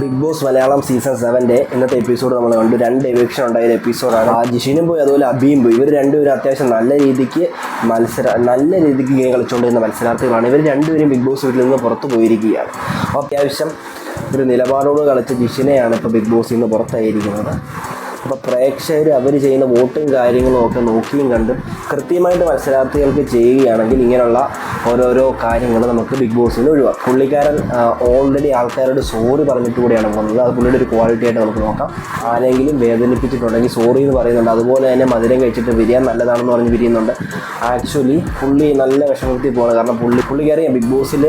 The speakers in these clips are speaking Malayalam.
ബിഗ് ബോസ് മലയാളം സീസൺ സെവന്റെ ഇന്നത്തെ എപ്പിസോഡ് നമ്മൾ കണ്ടു. രണ്ട് എവിക്ഷൻ ഉണ്ടായ ഒരു എപ്പിസോഡാണ് ജിഷിനും പോയി അതുപോലെ അബിയും പോയി. ഇവർ രണ്ടുപേരും അത്യാവശ്യം നല്ല രീതിക്ക് മത്സര നല്ല രീതിക്ക് ഗെയിം കളിച്ചുകൊണ്ടിരുന്ന മത്സരാർത്ഥികളാണ്. ഇവർ രണ്ടുപേരും ബിഗ് ബോസ് വീട്ടിൽ നിന്ന് പുറത്തു പോയിരിക്കുകയാണ്. അപ്പോൾ അത്യാവശ്യം ഒരു നിലപാടോട് കളിച്ച ജിഷിനെയാണ് ഇപ്പോൾ ബിഗ് ബോസിൽ നിന്ന് പുറത്തായിരിക്കുന്നത്. അപ്പോൾ പ്രേക്ഷകർ അവർ ചെയ്യുന്ന വോട്ടും കാര്യങ്ങളും ഒക്കെ നോക്കിയും കണ്ടും കൃത്യമായിട്ട് മത്സരാർത്ഥികൾക്ക് ചെയ്യുകയാണെങ്കിൽ ഇങ്ങനെയുള്ള ഓരോരോ കാര്യങ്ങൾ നമുക്ക് ബിഗ് ബോസിൽ ഒഴിവാക്കാം. പുള്ളിക്കാരൻ ഓൾറെഡി ആൾക്കാരോട് സോറി പറഞ്ഞിട്ട് കൂടിയാണ് വന്നത് അത് പുള്ളിയുടെ ഒരു ക്വാളിറ്റി ആയിട്ട് നമുക്ക് നോക്കാം. ആരെങ്കിലും വേദനിപ്പിച്ചിട്ടുണ്ടെങ്കിൽ സോറി എന്ന് പറയുന്നുണ്ട്. അതുപോലെ തന്നെ മധുരം കഴിച്ചിട്ട് വിരിയാൻ നല്ലതാണെന്ന് പറഞ്ഞ് വിരിയുന്നുണ്ട്. ആക്ച്വലി പുള്ളി നല്ല വിഷമത്തിൽ പോകണം കാരണം പുള്ളി പുള്ളിക്കറിയാം ബിഗ് ബോസിൽ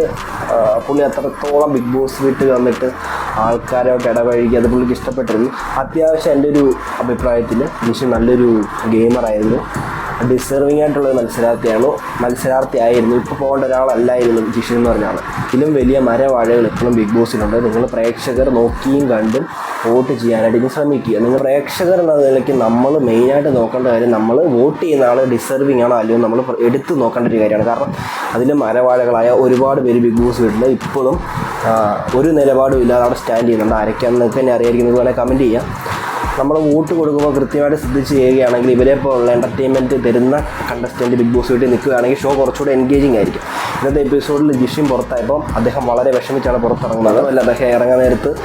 പുള്ളി അത്രത്തോളം ബിഗ് ബോസ് വിട്ട് വന്നിട്ട് ആൾക്കാരോട്ട് ഇടപഴകി അത് പുള്ളിക്ക് ഇഷ്ടപ്പെട്ടിരുന്നു. അത്യാവശ്യം എന്റെ ഒരു അഭിപ്രായത്തിൽ നിഷി നല്ലൊരു ഗെയിമറായിരുന്നു ഡിസേർവിംഗ് ആയിട്ടുള്ള ഒരു മത്സരാർത്ഥിയാണ്? മത്സരാർത്ഥി ആയിരുന്നു ഇപ്പോൾ പോകേണ്ട ഒരാളല്ലായിരുന്നു ജിഷൻ എന്ന് പറഞ്ഞ ആൾ ഇതിലും വലിയ മരവാഴകൾ ഇപ്പോഴും ബിഗ് ബോസിലുണ്ട് നിങ്ങൾ പ്രേക്ഷകർ നോക്കിയും കണ്ടും വോട്ട് ചെയ്യാനായിട്ട് ഇനി ശ്രമിക്കുക. നിങ്ങൾ പ്രേക്ഷകർ എന്ന നിലയ്ക്ക് നമ്മൾ മെയിനായിട്ട് നോക്കേണ്ട കാര്യം നമ്മൾ വോട്ട് ചെയ്യുന്ന ആൾ ഡിസേർവിംഗ് ആണോ അല്ലയോ നമ്മൾ എടുത്ത് നോക്കേണ്ട ഒരു കാര്യമാണ്. കാരണം അതിൽ മരവാഴകളായ ഒരുപാട് പേര് ബിഗ് ബോസ് വീട്ടിൽ ഇപ്പോഴും ഒരു നിലപാടും ഇല്ലാതെ അവിടെ സ്റ്റാൻഡ് ചെയ്യുന്നുണ്ട്. ആരൊക്കെയാണെന്ന് നിങ്ങൾക്ക് തന്നെ അറിയായിരിക്കും. നിങ്ങൾക്ക് വേണേൽ കമന്റ് ചെയ്യാം. നമ്മൾ വോട്ട് കൊടുക്കുമ്പോൾ കൃത്യമായിട്ട് ശ്രദ്ധിച്ച് ചെയ്യുകയാണെങ്കിൽ ഇവരെ പോലുള്ള എന്റർടൈൻമെന്റ് തരുന്ന കണ്ടസ്റ്റന്റ് ബിഗ് ബോസ് വീട്ടിൽ നിൽക്കുകയാണെങ്കിൽ ഷോ കുറച്ചുകൂടെ എൻഗേജിങ് ആയിരിക്കും. ഇന്നത്തെ എപ്പിസോഡിൽ ജിഷിൻ പുറത്തായപ്പോൾ അദ്ദേഹം വളരെ വിഷമിച്ചാണ് പുറത്തിറങ്ങുന്നത്. അല്ല അദ്ദേഹം ഇറങ്ങാൻ നേരത്ത്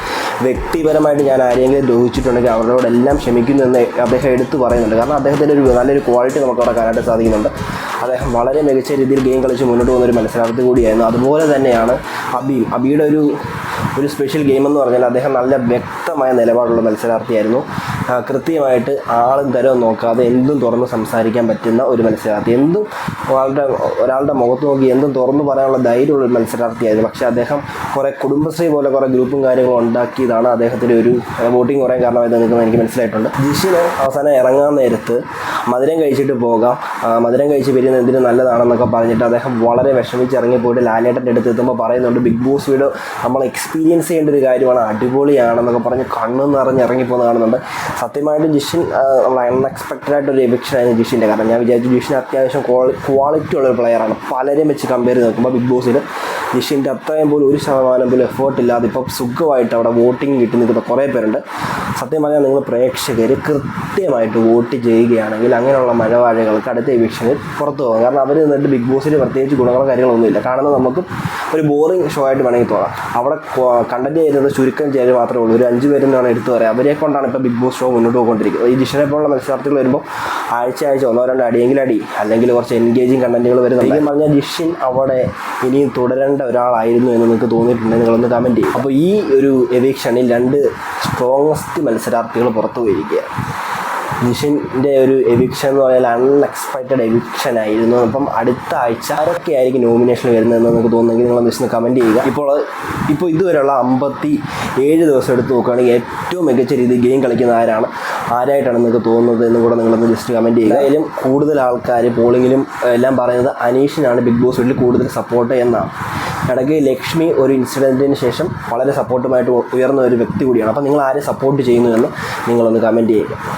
വ്യക്തിപരമായിട്ട് ഞാൻ ആരെങ്കിലും ദ്രോഹിച്ചിട്ടുണ്ടെങ്കിൽ അവരോടെല്ലാം ക്ഷമിക്കുന്നു എന്ന് അദ്ദേഹം എടുത്തു പറയുന്നുണ്ട്. കാരണം അദ്ദേഹത്തിന്റെ ഒരു നല്ലൊരു ക്വാളിറ്റി നമുക്ക് അവിടെ കാണാനായിട്ട് സാധിക്കുന്നുണ്ട്. അദ്ദേഹം വളരെ മികച്ച രീതിയിൽ ഗെയിം കളിച്ച് മുന്നോട്ട് പോകുന്ന ഒരു മത്സരാർത്ഥി കൂടിയായിരുന്നു. അതുപോലെ തന്നെയാണ് അബി. അബിയുടെ ഒരു ഒരു സ്പെഷ്യൽ ഗെയിം എന്ന് പറഞ്ഞാൽ അദ്ദേഹം നല്ല വ്യക്തമായ നിലപാടുള്ള മത്സരാർത്ഥിയായിരുന്നു. കൃത്യമായിട്ട് ആളും തരവും നോക്കാതെ എന്തും തുറന്ന് സംസാരിക്കാൻ പറ്റുന്ന ഒരു മത്സരാർത്ഥി. എന്തും ഒരാളുടെ ഒരാളുടെ മുഖത്ത് നോക്കി എന്തും തുറന്നു പറയാനുള്ള ധൈര്യമുള്ള ഒരു മത്സരാർത്ഥിയായിരുന്നു. പക്ഷേ അദ്ദേഹം കുറേ കുടുംബശ്രീ പോലെ കുറേ ഗ്രൂപ്പും കാര്യങ്ങളും ഉണ്ടാക്കിയതാണ് അദ്ദേഹത്തിന്റെ ഒരു വോട്ടിംഗ് കുറേ കാരണമായി നിൽക്കുന്നത് എനിക്ക് മനസ്സിലായിട്ടുണ്ട്? ജിഷിന് അവസാനം ഇറങ്ങാൻ നേരത്ത് മധുരം കഴിച്ചിട്ട് പോകാം. മധുരം കഴിച്ച് വരുന്നത് എന്തിനും നല്ലതാണെന്നൊക്കെ പറഞ്ഞിട്ട് അദ്ദേഹം വളരെ വിഷമിച്ച് ഇറങ്ങിപ്പോയിട്ട് ലാലേട്ടന്റെ അടുത്ത് എത്തുമ്പോൾ പറയുന്നുണ്ട് ബിഗ് ബോസ് വീട് നമ്മൾ എക്സ്പീരിയൻസ് ചെയ്യേണ്ട ഒരു കാര്യമാണ്. അടിപൊളിയാണെന്നൊക്കെ പറഞ്ഞ് കണ്ണെന്ന് നിറഞ്ഞ് ഇറങ്ങിപ്പോകുന്ന കാണുന്നുണ്ട് സത്യമായിട്ടും ജിഷിൻ അൺഎക്സ്പെക്റ്റഡ് ആയിട്ടൊരു എവിക്ഷൻ ആയിരുന്നു ജിഷിന്റെ. കാരണം ഞാൻ വിചാരിച്ചു ജിഷിൻ അത്യാവശ്യം ക്വാളിറ്റി ഉള്ള ഒരു പ്ലെയറാണ് പലരെയും വെച്ച് കമ്പയർ ചെയ്ത് നോക്കുമ്പോൾ ബിഗ് ബോസിൽ ജിഷിന്റെ അത്രയും പോലും ഒരു ശതമാനം പോലും എഫേർട്ട് ഇല്ലാതെ ഇപ്പം സുഖമായിട്ട് അവിടെ വോട്ടിംഗ് കിട്ടി നിൽക്കുന്ന കുറേ പേരുണ്ട്. സത്യം പറഞ്ഞാൽ നിങ്ങൾ പ്രേക്ഷകർ കൃത്യമായിട്ട് വോട്ട് ചെയ്യുകയാണെങ്കിൽ അങ്ങനെയുള്ള മഴവാഴകൾക്ക് അടുത്ത എവിക്ഷനിൽ പുറത്തു പോകും. കാരണം അവർ നിന്നിട്ട് ബിഗ് ബോസിൽ പ്രത്യേകിച്ച് ഗുണങ്ങളോ കാര്യങ്ങളൊന്നുമില്ല. കാണുന്നത് നമുക്ക് ഒരു ബോറിംഗ് ഷോ ആയിട്ട് വേണമെങ്കിൽ തോന്നാം. അവിടെ കണ്ടന്റ് ചെയ്യുന്നത് ചുരുക്കം ചെയ്യാൻ മാത്രമേ ഉള്ളൂ. ഒരു അഞ്ച് പേരെന്നാണ് എടുത്തു പറയാം. അവരെ കൊണ്ടാണ് ഇപ്പോൾ ബിഗ് ബോസ് ഷോ മുന്നോട്ട് പോയിക്കൊണ്ടിരിക്കുന്നത്. ഈ ജിഷനെ പോലുള്ള മത്സരാർത്ഥികൾ വരുമ്പോൾ ആഴ്ച ആഴ്ച ഒന്നോ രണ്ടോ അടിയെങ്കിലും അടി അല്ലെങ്കിൽ കുറച്ച് എൻഗേജിങ് കണ്ടന്റുകൾ വരുന്നത് പറഞ്ഞാൽ ജിഷിൻ അവിടെ ഇനിയും തുടരേണ്ട ഒരാളായിരുന്നു എന്ന് നിങ്ങൾക്ക് തോന്നിയിട്ടുണ്ടെങ്കിൽ നിങ്ങളൊന്ന് കമന്റ് ചെയ്യും. അപ്പോൾ ഈ ഒരു എവിക്ഷനിൽ രണ്ട് സ്ട്രോങ്സ്റ്റ് മത്സരാർത്ഥികൾ പുറത്തു പോയിരിക്കുകയാണ്. നിഷിന്റെ ഒരു എവിക്ഷൻ എന്ന് പറഞ്ഞാൽ അൺഎക്സ്പെക്റ്റഡ് എവിക്ഷൻ ആയിരുന്നു. അപ്പം അടുത്ത ആഴ്ച ആരൊക്കെ ആയിരിക്കും നോമിനേഷൻ വരുന്നതെന്ന് നിങ്ങൾക്ക് തോന്നുന്നെങ്കിൽ നിങ്ങൾ ജസ്റ്റ് കമന്റ് ചെയ്യുക. ഇപ്പോൾ ഇപ്പോൾ ഇതുവരെയുള്ള അമ്പത്തി ഏഴ് ദിവസം എടുത്ത് നോക്കുകയാണെങ്കിൽ ഏറ്റവും മികച്ച രീതിയിൽ ഗെയിം കളിക്കുന്ന ആരാണ്? ആരായിട്ടാണ് നിങ്ങൾക്ക് തോന്നുന്നത് എന്നും കൂടെ നിങ്ങളൊന്ന് ജസ്റ്റ് കമന്റ് ചെയ്യുക. അതിലും കൂടുതൽ ആൾക്കാർ പോളിങ്ങിലും എല്ലാം പറയുന്നത് അനീഷിനാണ്. ബിഗ് ബോസ് വീട്ടിൽ കൂടുതൽ സപ്പോർട്ട് എന്നാണ് ഇടയ്ക്ക് ലക്ഷ്മി ഒരു ഇൻസിഡന്റിന് ശേഷം വളരെ സപ്പോർട്ടുമായിട്ട് ഉയർന്ന ഒരു വ്യക്തി കൂടിയാണ്. അപ്പോൾ നിങ്ങൾ ആരെ സപ്പോർട്ട് ചെയ്യുന്നു എന്ന് നിങ്ങളൊന്ന് കമന്റ് ചെയ്യുക.